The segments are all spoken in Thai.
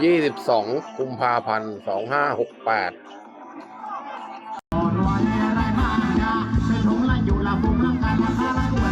22กุมภาพันธ์2568อ่อนไหวอะไรมากนะเธองละอยู่ละบุมละกันละคาละตัวล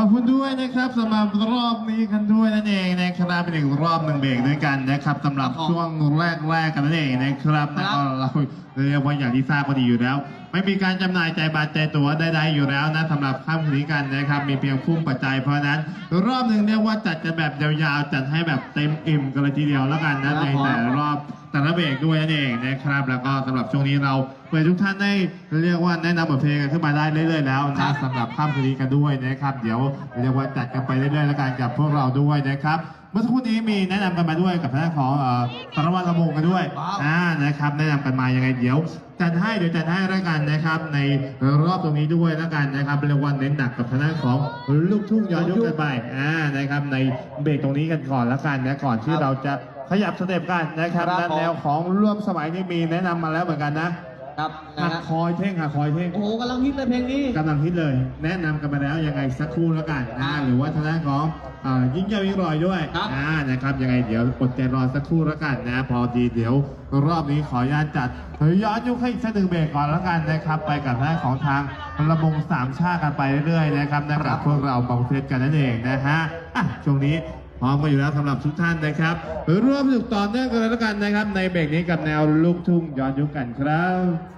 อบคุณด้วยนะครับสำหรับรอบนี้กันด้วยนั่นเองนะครับเป็นอีกรอบหนึ่งเบรกด้วยกันนะครับสำหรับช่วงแรกๆกันนั่นเองนะครับแล้วก็เราเรียกว่าอย่างที่ทราบก็ดีอยู่แล้วไม่มีการจำหน่ายใจายบัตรใจายตั๋วใดๆอยู่แล้วนะสำหรับค่ำคืนนี้กันนะครับ มีเพียงพุ่มปัจจัยเพราะฉะนั้น รอบหนึ่งเรียกว่าจัดกันแบบยาวๆจัดให้แบบเต็มอิ่มกันเลยทีเดียวแล้วกันนะในแต่ละรอบแต่ละเบรกด้วยนั่นเองนะครับ แล้วก็สำหรับช่วงนี้เราเปิดทุกท่านได้เรียกว่าแนะนำบทเพลงกันขึ้นมาได้เรื่อยๆแล้วนะสำหรับค่ำคืนนี้กันด้วยนะครับ เดี๋ยวเรียกว่าจัดกันไปเรื่อยๆแล้วกันกับพวกเราด้วยนะครับเมื่อสักครู่นี้มีแนะนำกันมาด้วยกับทางด้านของเอ่อสารวัตรละมงกันด้วยอ่านะครับแนะนำกันมายังไงเดี๋ยวจัดให้เดี๋ยวจัดให้แล้วกันนะครับ ในรอบตรงนี้ด้วยแล้วกันนะครับเรียกว่าเน้นหนักกับทางด้านของลูกทุ่งย้อนยุคกันไปอ่านะครับในเบรกตรงนี้กันก่อนแล้วกันนะก่อนที่เราจะขยับสเต็ปกันนะครับครับด้านแนวของร่วมสมัยนี้มีแนะนำมาแล้วเหมือนกันนะ ครับนะหักฮะคอยเท่งหักคอยเท่งโอ้โหกำลังฮิตเลยเพลงนี้ กำลังฮิตเลย แนะนำกันมาแล้วยังไงสักครู่แล้วกันนะครัฮะบหรือว่าทางด้านของอ่ายิ่งเยาวยิ่งรอยด้วยครับ อ่านะครับยังไงเดี๋ยวอดใจรอสักครู่แล้วกันนะ พอดีเดี๋ยวรอบนี้ขออนุญาตจัดย้อนยุคให้อีกสักหนึ่งเบรกก่อนแล้วกันนะครับ ไปกับทางด้านของทางระบงสามชาติกันไปเรื่อยๆนะครับนะกับพวกเราบางเพชรกันนั่นเองนะฮะอะช่วงนี้ พร้อมกันอยู่แล้วสำหรับทุกท่านนะครับร่วมสนุกต่อเนื่องกันเลยแล้วกันนะครับ ในเบรกนี้กับแนวลูกทุ่งย้อนยุคกันครับ